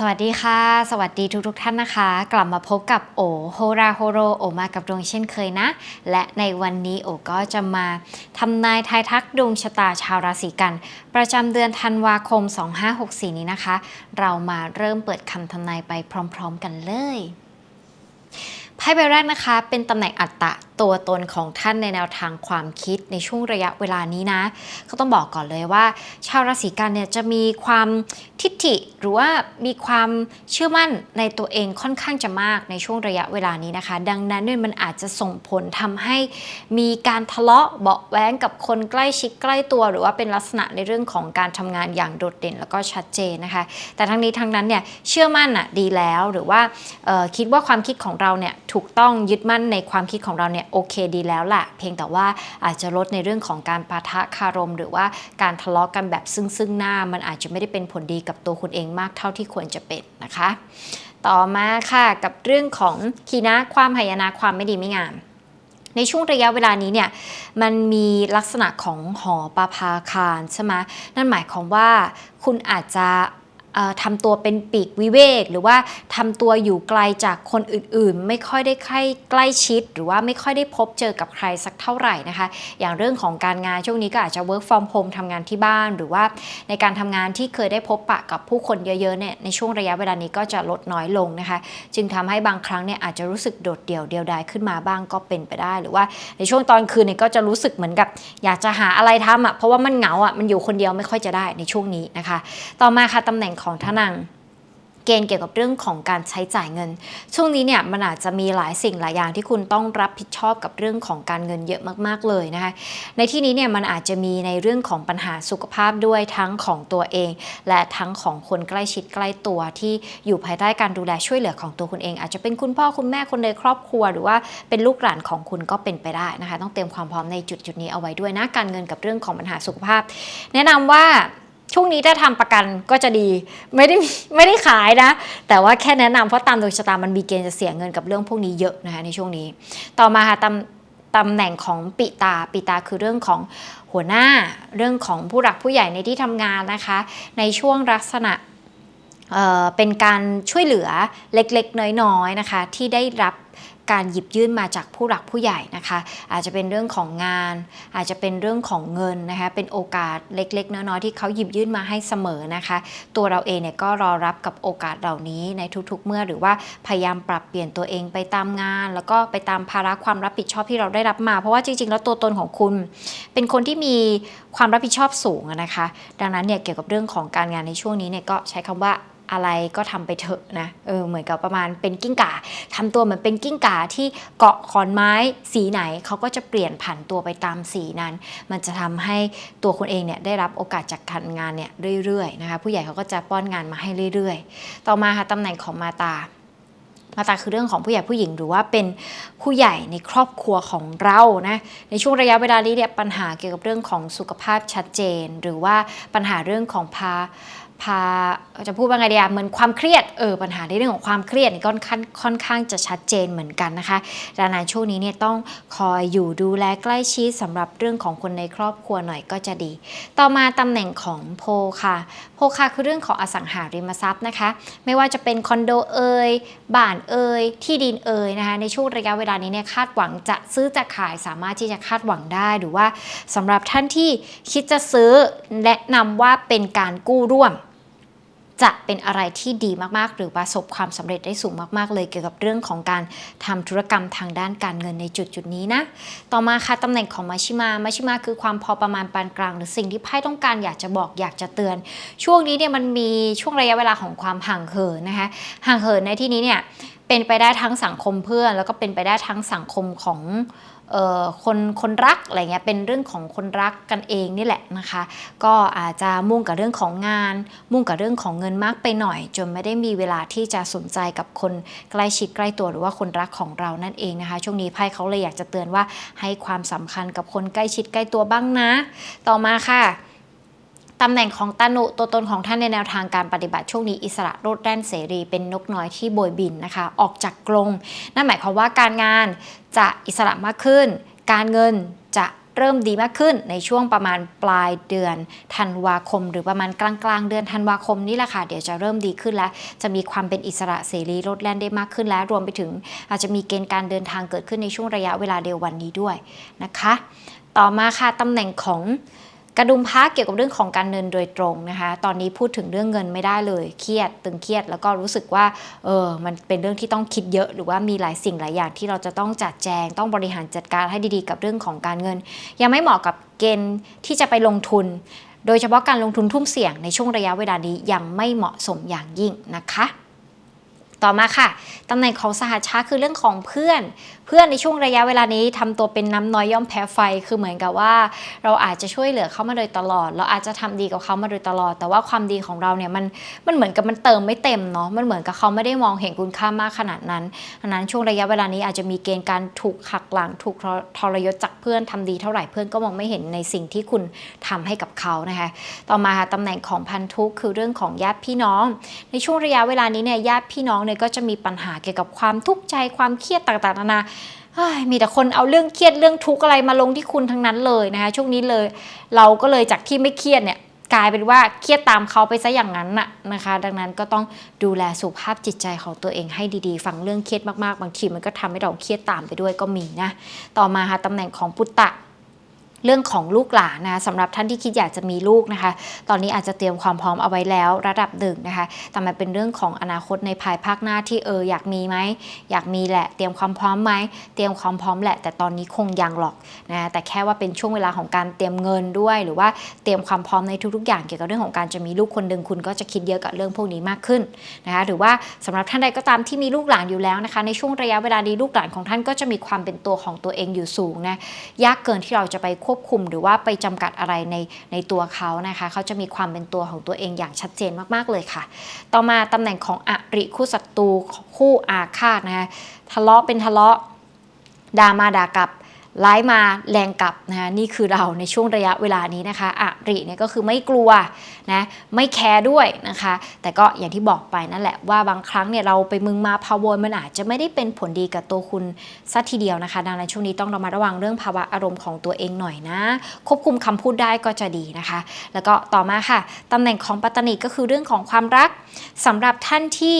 สวัสดีค่ะ สวัสดีทุกทท่านนะคะ กลับมาพบกับโอโฮราโฮโรโอมากับดวงเช่นเคยนะ และในวันนี้โอก็จะมาทำนายทายทักดวงชะตาชาวราศีกัน ประจำเดือนธันวาคม 2564 นี้นะคะ เรามาเริ่มเปิดคำทำนายไปพร้อม ๆ กันเลยไพ่ใบแรกนะคะ เป็นตำแหน่งอัตตะ ตัวตนของท่านในแนวทางความคิดในช่วงระยะเวลานี้นะก็ต้องบอกก่อนเลยว่า ชาวราศีกันเนี่ยจะมีความทิฏฐิหรือว่ามีความเชื่อมั่นในตัวเองค่อนข้างจะมากในช่วงระยะเวลานี้นะคะ ดังนั้นเนี่ยมันอาจจะส่งผลทำให้มีการทะเลาะเบาแว้งกับคนใกล้ชิดใกล้ตัว หรือว่าเป็นลักษณะในเรื่องของการทำงานอย่างโดดเด่นแล้วก็ชัดเจนนะคะ แต่ทั้งนี้ทั้งนั้นเนี่ยเชื่อมั่นอะดีแล้วหรือว่าคิดว่าความคิดของเราเนี่ยถูกต้องยึดมั่นในความคิดของเราเนี่ยโอเคดีแล้วแหละเพียงแต่ว่าอาจจะลดในเรื่องของการปะทะคารม หรือว่าการทะเลาะกันแบบซึ่งซึ่งหน้า มันอาจจะไม่ได้เป็นผลดีกับตัวคุณเองมากเท่าที่ควรจะเป็นนะคะ ต่อมาค่ะกับเรื่องของคีนะความหายนะความไม่ดีไม่งามในช่วงระยะเวลานี้เนี่ยมันมีลักษณะของหอปาพาคารใช่ไหมนั่นหมายความว่าคุณอาจจะ ทำตัวเป็นปีกวิเวก หรือว่าทำตัวอยู่ไกลจากคนอื่นๆ ไม่ค่อยได้ใกล้ใกล้ชิด หรือว่าไม่ค่อยได้พบเจอกับใครสักเท่าไหร่นะคะ อย่างเรื่องของการงานช่วงนี้ก็อาจจะ work from home ทำงานที่บ้าน หรือว่าในการทำงานที่เคยได้พบปะกับผู้คนเยอะๆเนี่ยในช่วงระยะเวลานี้ก็จะลดน้อยลงนะคะ จึงทำให้บางครั้งเนี่ยอาจจะรู้สึกโดดเดี่ยวเดียวดายขึ้นมาบ้างก็เป็นไปได้ หรือว่าในช่วงตอนคืนเนี่ยก็จะรู้สึกเหมือนกับอยากจะหาอะไรทำอะเพราะว่ามันเหงาอะมันอยู่คนเดียวไม่ค่อยจะได้ในช่วงนี้นะคะ ต่อมาค่ะตำแหน่งของทนังเกณฑ์เกี่ยวกับเรื่องของการใช้จ่ายเงิน ช่วงนี้เนี่ยมันอาจจะมีหลายสิ่งหลายอย่างที่คุณต้องรับผิดชอบกับเรื่องของการเงินเยอะมากๆเลยนะคะ ในที่นี้เนี่ยมันอาจจะมีในเรื่องของปัญหาสุขภาพด้วยทั้งของตัวเอง และทั้งของคนใกล้ชิดใกล้ตัวที่อยู่ภายใต้การดูแลช่วยเหลือของตัวคุณเอง อาจจะเป็นคุณพ่อคุณแม่คนในครอบครัว หรือว่าเป็นลูกหลานของคุณก็เป็นไปได้นะคะ ต้องเตรียมความพร้อมในจุดจุดนี้เอาไว้ด้วยนะการเงินกับเรื่องของปัญหาสุขภาพ แนะนำว่า ช่วงนี้ถ้าทำประกันก็จะดีไม่ได้ไม่ได้ขายนะ แต่ว่าแค่แนะนำเพราะตามดวงชะตามันมีเกณฑ์จะเสียเงินกับเรื่องพวกนี้เยอะนะคะในช่วงนี้ ต่อมาค่ะตำตำแหน่งของปิตาปิตาคือเรื่องของหัวหน้าเรื่องของผู้หลักผู้ใหญ่ในที่ทำงานนะคะ ในช่วงลักษณะเเป็นการช่วยเหลือเล็กๆ น้อยๆนะคะ ที่ได้รับ การหยิบยื่นมาจากผู้หลักผู้ใหญ่นะคะ อาจจะเป็นเรื่องของงาน อาจจะเป็นเรื่องของเงินนะคะเป็นโอกาสเล็กๆน้อยๆที่เขาหยิบยื่นมาให้เสมอนะคะ ตัวเราเองเนี่ยก็รอรับกับโอกาสเหล่านี้ในทุกๆ เมื่อหรือว่าพยายามปรับเปลี่ยนตัวเองไปตามงาน แล้วก็ไปตามภาระความรับผิดชอบที่เราได้รับมา เพราะว่าจริงๆ แล้วตัวตนของคุณ เป็นคนที่มีความรับผิดชอบสูงนะคะ ดังนั้นเนี่ยเกี่ยวกับเรื่องของการงานในช่วงนี้เนี่ยก็ใช้คำว่า อะไรก็ทำไปเถอะนะเออเหมือนกับประมาณเป็นกิ้งก่าทำตัวเหมือนเป็นกิ้งก่าที่เกาะขอนไม้สีไหนเขาก็จะเปลี่ยนผันตัวไปตามสีนั้น มันจะทำให้ตัวคุณเองเนี่ยได้รับโอกาสจากการงานเนี่ยเรื่อยๆนะคะผู้ใหญ่เขาก็จะป้อนงานมาให้เรื่อย ๆ ต่อมาค่ะตำแหน่งของมาตามาตาคือเรื่องของผู้ใหญ่ผู้หญิงหรือว่าเป็นผู้ใหญ่ในครอบครัวของเรานะในช่วงระยะเวลานี้เนี่ยปัญหาเกี่ยวกับเรื่องของสุขภาพชัดเจน หรือว่าปัญหาเรื่องของพาพาจะพูดว่าไงดีอะเหมือนความเครียดเออปัญหาในเรื่องของความเครียดนี่ค่อนข้างค่อนข้างจะชัดเจนเหมือนกันนะคะดังนั้นช่วงนี้เนี่ยต้องคอยอยู่ดูแลใกล้ชิดสำหรับเรื่องของคนในครอบครัวหน่อยก็จะดี ต่อมาตำแหน่งของโพค่ะ โพค่ะคือเรื่องของอสังหาริมทรัพย์นะคะ ไม่ว่าจะเป็นคอนโดเอ่ยบ้านเอ่ยที่ดินเอ่ยนะคะในช่วงระยะเวลานี้เนี่ยคาดหวังจะซื้อจะขายสามารถที่จะคาดหวังได้หรือว่าสำหรับท่านที่คิดจะซื้อแนะนำว่าเป็นการกู้ร่วม จะเป็นอะไรที่ดีมากๆ หรือประสบความสำเร็จได้สูงมากๆ เลยเกี่ยวกับเรื่องของการทำธุรกรรมทางด้านการเงินในจุดจุดนี้นะ ต่อมาค่ะตำแหน่งของมาชิมามาชิมาคือความพอประมาณปานกลาง หรือสิ่งที่ไพ่ต้องการอยากจะบอกอยากจะเตือน ช่วงนี้เนี่ยมันมีช่วงระยะเวลาของความห่างเหินนะคะห่างเหินในที่นี้เนี่ยเป็นไปได้ทั้งสังคมเพื่อนแล้วก็เป็นไปได้ทั้งสังคมของ คนคนรักอะไรเงี้ยเป็นเรื่องของคนรักกันเองนี่แหละนะคะ ก็อาจจะมุ่งกับเรื่องของงาน มุ่งกับเรื่องของเงินมากไปหน่อย จนไม่ได้มีเวลาที่จะสนใจกับคนใกล้ชิดใกล้ตัวหรือว่าคนรักของเรานั่นเองนะคะ ช่วงนี้ไพ่เขาเลยอยากจะเตือนว่าให้ความสำคัญกับคนใกล้ชิดใกล้ตัวบ้างนะ ต่อมาค่ะ ตำแหน่งของตานุตัวตนของท่านในแนวทางการปฏิบัติช่วงนี้อิสระโรดแร่นเสรีเป็นนกน้อยที่โบยบินนะคะ ออกจากกรงนั่นหมายความว่าการงานจะอิสระมากขึ้น การเงินจะเริ่มดีมากขึ้นในช่วงประมาณปลายเดือนธันวาคม หรือประมาณกลางกลางเดือนธันวาคมนี่แหละค่ะเดี๋ยวจะเริ่มดีขึ้นแล้ว จะมีความเป็นอิสระเสรีลดแล่นได้มากขึ้นแล้ว รวมไปถึงอาจจะมีเกณฑ์การเดินทางเกิดขึ้นในช่วงระยะเวลาเดียววันนี้ด้วยนะคะ ต่อมาค่ะตำแหน่งของ กระดุมพระเกี่ยวกับเรื่องของการเงินโดยตรงนะคะ ตอนนี้พูดถึงเรื่องเงินไม่ได้เลย เครียดตึงเครียด แล้วก็รู้สึกว่าเออมันเป็นเรื่องที่ต้องคิดเยอะหรือว่ามีหลายสิ่งหลายอย่างที่เราจะต้องจัดแจง ต้องบริหารจัดการให้ดีๆ กับเรื่องของการเงิน ยังไม่เหมาะกับเกณฑ์ที่จะไปลงทุน โดยเฉพาะการลงทุนทุ่มเสี่ยงในช่วงระยะเวลานี้ยังไม่เหมาะสมอย่างยิ่งนะคะ ต่อมาค่ะตำแหน่งของสหชาคือเรื่องของเพื่อน เพื่อนในช่วงระยะเวลานี้ทำตัวเป็นน้ำน้อยย่อมแพ้ไฟ คือเหมือนกับว่า เราอาจจะช่วยเหลือเขามาโดยตลอด เราอาจจะทำดีกับเขามาโดยตลอด แต่ว่าความดีของเราเนี่ยมันมันเหมือนกับมันเติมไม่เต็มเนาะมันเหมือนกับเขาไม่ได้มองเห็นคุณค่ามากขนาดนั้นดังนั้นช่วงระยะเวลานี้อาจจะมีเกณฑ์การถูกหักหลังถูกทรยศจากเพื่อนทำดีเท่าไหร่เพื่อนก็มองไม่เห็นในสิ่งที่คุณทำให้กับเขานะคะต่อมาค่ะตำแหน่งของพันธุกคือเรื่องของญาติพี่น้อง ในช่วงระยะเวลานี้เนี่ยญาติพี่น้องเนี่ยก็จะมีปัญหาเกี่ยวกับความทุกข์ใจความเครียดต่างๆนานามีแต่คนเอาเรื่องเครียดเรื่องทุกข์อะไรมาลงที่คุณทั้งนั้นเลยนะคะช่วงนี้เลย เราก็เลยจากที่ไม่เครียดเนี่ยกลายเป็นว่าเครียดตามเขาไปซะอย่างนั้นน่ะนะคะ ดังนั้นก็ต้องดูแลสุขภาพจิตใจของตัวเองให้ดีๆ ฟังเรื่องเครียดมากๆ บางทีมันก็ทำให้เราเครียดตามไปด้วยก็มีนะ ต่อมาค่ะตำแหน่งของปุตตะ เรื่องของลูกหลานนะคะสำหรับท่านที่คิดอยากจะมีลูกนะคะ ตอนนี้อาจจะเตรียมความพร้อมเอาไว้แล้วระดับหนึ่งนะคะ แต่มันเป็นเรื่องของอนาคตในภายภาคหน้าที่เอออยากมีไหมอยากมีแหละ เตรียมความพร้อมไหมเตรียมความพร้อมแหละ แต่ตอนนี้คงยังหรอกนะแต่แค่ว่าเป็นช่วงเวลาของการเตรียมเงินด้วย หรือว่าเตรียมความพร้อมในทุกๆ อย่างเกี่ยวกับเรื่องของการจะมีลูกคนหนึ่งคุณก็จะคิดเยอะกับเรื่องพวกนี้มากขึ้นนะคะหรือว่าสำหรับท่านใดก็ตามที่มีลูกหลานอยู่แล้วนะคะ ในช่วงระยะเวลานี้ลูกหลานของท่านก็จะมีความเป็นตัวของตัวเองอยู่สูงนะยากเกินที่เราจะไปควบคุมหรือว่าไปจำกัดอะไรในในตัวเขานะคะเขาจะมีความเป็นตัวของตัวเองอย่างชัดเจนมากๆเลยค่ะ ต่อมาตำแหน่งของอริคู่ศัตรูคู่อาฆาตนะคะทะเลาะเป็นทะเลาะด่ามาด่ากลับ ร้ายมาแรงกลับนะคะนี่คือเราในช่วงระยะเวลานี้นะคะอริเนี่ยก็คือไม่กลัวนะไม่แคร์ด้วยนะคะ แต่ก็อย่างที่บอกไปนั่นแหละว่าบางครั้งเนี่ยเราไปมึงมาพาวมันอาจจะไม่ได้เป็นผลดีกับตัวคุณสัทีเดียวนะคะ ดังนั้นช่วงนี้ต้องระมัดระวังเรื่องภาวะอารมณ์ของตัวเองหน่อยนะ ควบคุมคำพูดได้ก็จะดีนะคะ แล้วก็ต่อมาค่ะตำแหน่งของปัตตานีก็คือเรื่องของความรักสำหรับท่านที่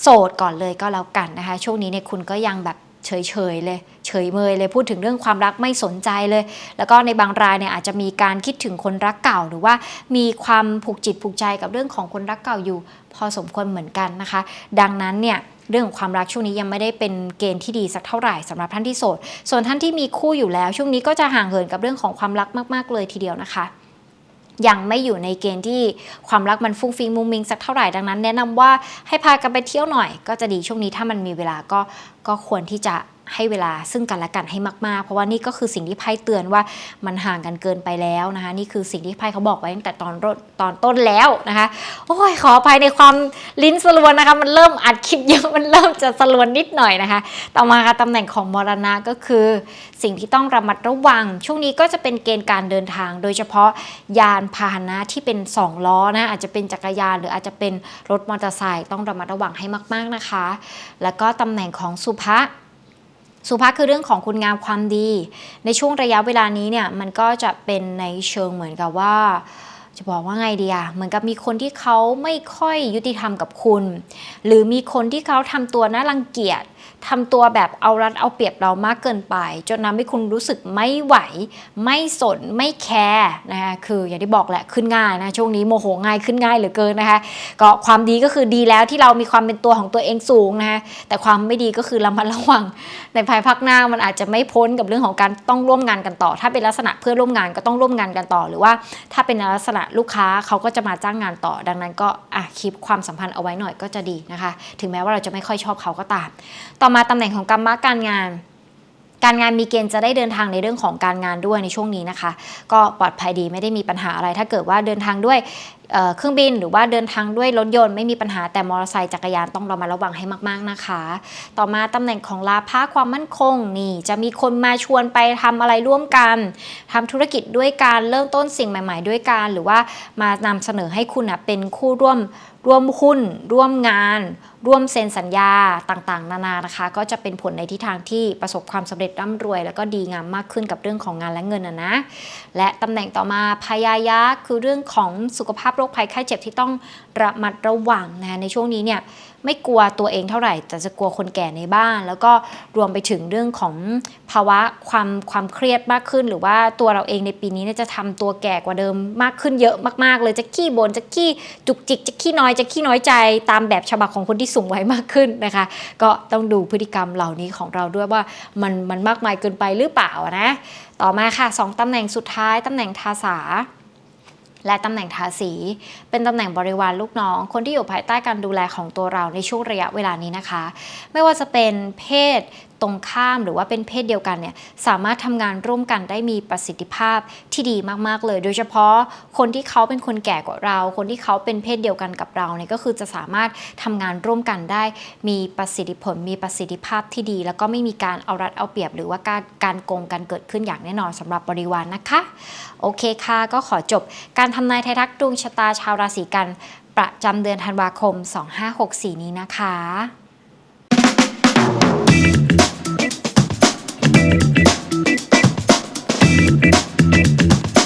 โสดก่อนเลยก็แล้วกันนะคะ ช่วงนี้เนี่ยคุณก็ยังแบบเฉยๆเลย เฉยเมยเลยพูดถึงเรื่องความรักไม่สนใจเลย แล้วก็ในบางรายเนี่ยอาจจะมีการคิดถึงคนรักเก่า หรือว่ามีความผูกจิตผูกใจกับเรื่องของคนรักเก่าอยู่ พอสมควรเหมือนกันนะคะ ดังนั้นเนี่ยเรื่องของความรักช่วงนี้ยังไม่ได้เป็นเกณฑ์ที่ดีสักเท่าไหร่สำหรับท่านที่โสด ส่วนท่านที่มีคู่อยู่แล้ว ช่วงนี้ก็จะห่างเหินกับเรื่องของความรักมาก ๆ เลยทีเดียวนะคะยังไม่อยู่ในเกณฑ์ที่ความรักมันฟุ้งฟิงมุงมิงสักเท่าไหร่ดังนั้น แนะนำว่าให้พากันไปเที่ยวหน่อย ก็จะดีช่วงนี้ถ้ามันมีเวลาก็ก็ควรที่จะ ให้เวลาซึ่งกันและกันให้มากๆ เพราะว่านี่ก็คือสิ่งที่ไพ่เตือนว่ามันห่างกันเกินไปแล้วนะคะ นี่คือสิ่งที่ไพ่เขาบอกไว้ตั้งแต่ตอนตอนต้นแล้วนะคะ โอ้ยขออภัยในความลิ้นสลวนนะคะ มันเริ่มอัดคลิปเยอะมันเริ่มจะสลวนนิดหน่อยนะคะ ต่อมาค่ะตำแหน่งของมรณะก็คือ สิ่งที่ต้องระมัดระวัง ช่วงนี้ก็จะเป็นเกณฑ์การเดินทาง โดยเฉพาะยานพาหนะที่เป็น 2 ล้อนะอาจจะเป็นจักรยานหรืออาจจะเป็นรถมอเตอร์ไซค์ต้องระมัดระวังให้มาก ๆนะคะ แล้วก็ตำแหน่งของสุภะ สุภาพคือเรื่องของคุณงามความดี ในช่วงระยะเวลานี้เนี่ยมันก็จะเป็นในเชิงเหมือนกับว่า จะบอกว่าไงดีอะเหมือนกับมีคนที่เขาไม่ค่อยยุติธรรมกับคุณ หรือมีคนที่เขาทำตัวน่ารังเกียจ ทำตัวแบบเอารัดเอาเปรียบเรามากเกินไป จนทำให้คุณรู้สึกไม่ไหว ไม่สนไม่แคร์นะคะคืออย่างที่บอกแหละขึ้นง่ายนะช่วงนี้โมโหง่ายขึ้นง่ายเหลือเกินนะคะก็ความดีก็คือดีแล้วที่เรามีความเป็นตัวของตัวเองสูงนะคะแต่ความไม่ดีก็คือระมัดระวัง ในภายภาคหน้ามันอาจจะไม่พ้นกับเรื่องของการต้องร่วมงานกันต่อ ถ้าเป็นลักษณะเพื่อนร่วมงานก็ต้องร่วมงานกันต่อ หรือว่าถ้าเป็นลักษณะลูกค้าเขาก็จะมาจ้างงานต่อ ดังนั้นก็อะคีบความสัมพันธ์เอาไว้หน่อยก็จะดีนะคะ ถึงแม้ว่าเราจะไม่ค่อยชอบเขาก็ตาม ต่อมาตำแหน่งของกรรมะการงาน การงานมีเกณฑ์จะได้เดินทางในเรื่องของการงานด้วยในช่วงนี้นะคะ ก็ปลอดภัยดีไม่ได้มีปัญหาอะไร ถ้าเกิดว่าเดินทางด้วยเเครื่องบินหรือว่าเดินทางด้วยรถยนต์ไม่มีปัญหาแต่มอเตอร์ไซค์จักรยานต้องเรามาระวังให้มาก ๆนะคะ ต่อมาตำแหน่งของลาภะความมั่นคงนี่ จะมีคนมาชวนไปทำอะไรร่วมกันทำธุรกิจด้วยการเริ่มต้นสิ่งใหม่ ๆ ด้วยกันหรือว่ามานำเสนอให้คุณอะเป็นคู่ร่วม ร่วมหุ้น ร่วมงาน ร่วมเซ็นสัญญาต่างๆ นานานะคะ ก็จะเป็นผลในทิศทางที่ประสบความสำเร็จร่ำรวย แล้วก็ดีงามมากขึ้นกับเรื่องของงานและเงินนะนะ และตำแหน่งต่อมาพยายะคือเรื่องของสุขภาพโรคภัยไข้เจ็บที่ต้องระมัดระวังนะในช่วงนี้เนี่ย ไม่กลัวตัวเองเท่าไหร่ แต่จะกลัวคนแก่ในบ้าน แล้วก็รวมไปถึงเรื่องของภาวะความความเครียดมากขึ้น หรือว่าตัวเราเองในปีนี้เนี่ยจะทำตัวแก่กว่าเดิมมากขึ้นเยอะมากๆ เลยจะขี้บน่นจะขี้จุกจิก จะขี้น้อยจะขี้น้อยใจตามแบบฉบับของคนที่สูงวัยมากขึ้นนะคะ ก็ต้องดูพฤติกรรมเหล่านี้ของเราด้วยว่ามันมันมากมายเกินไปหรือเปล่านะ ต่อมาค่ะ 2ตำแหน่งสุดท้ายตำแหน่งทาสา และตำแหน่งทาสี เป็นตำแหน่งบริวารลูกน้อง คนที่อยู่ภายใต้การดูแลของตัวเราในช่วงระยะเวลานี้นะคะ ไม่ว่าจะเป็นเพศ ตรงข้ามหรือว่าเป็นเพศเดียวกันเนี่ยสามารถทำงานร่วมกันได้มีประสิทธิภาพที่ดีมากๆเลย โดยเฉพาะคนที่เขาเป็นคนแก่กว่าเรา คนที่เขาเป็นเพศเดียวกันกับเราเนี่ยก็คือจะสามารถทำงานร่วมกันได้ มีประสิทธิผล มีประสิทธิภาพที่ดี แล้วก็ไม่มีการเอารัดเอาเปรียบ หรือว่าการการโกงกันเกิดขึ้นอย่างแน่นอนสำหรับบริวารนนะคะ โอเคค่ะก็ขอจบการทำนายไทยทักดวงชะตาชาวราศีกันประจำเดือนธันวาคม 2564 นี้นะคะ